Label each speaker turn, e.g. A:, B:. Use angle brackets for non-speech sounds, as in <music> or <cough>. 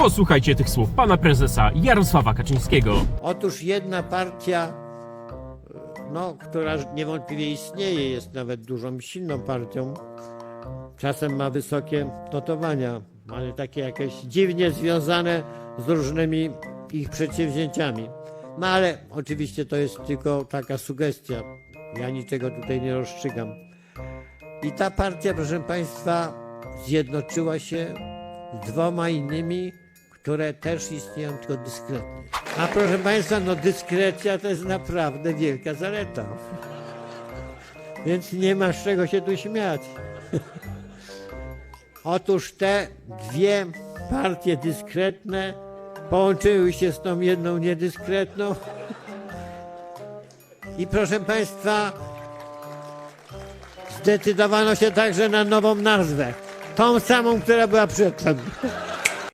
A: Posłuchajcie tych słów pana prezesa Jarosława Kaczyńskiego.
B: Otóż jedna partia, no, która niewątpliwie istnieje, jest nawet dużą, silną partią, czasem ma wysokie notowania, ale takie jakieś dziwnie związane z różnymi ich przedsięwzięciami. No ale oczywiście to jest tylko taka sugestia. Ja niczego tutaj nie rozstrzygam. I ta partia, proszę Państwa, zjednoczyła się z dwoma innymi, które też istnieją tylko dyskretnie. A proszę Państwa, no dyskrecja to jest naprawdę wielka zaleta. Więc nie ma z czego się tu śmiać. <laughs> Otóż te dwie partie dyskretne połączyły się z tą jedną niedyskretną. I proszę Państwa, zdecydowano się także na nową nazwę. Tą samą, która była przedtem.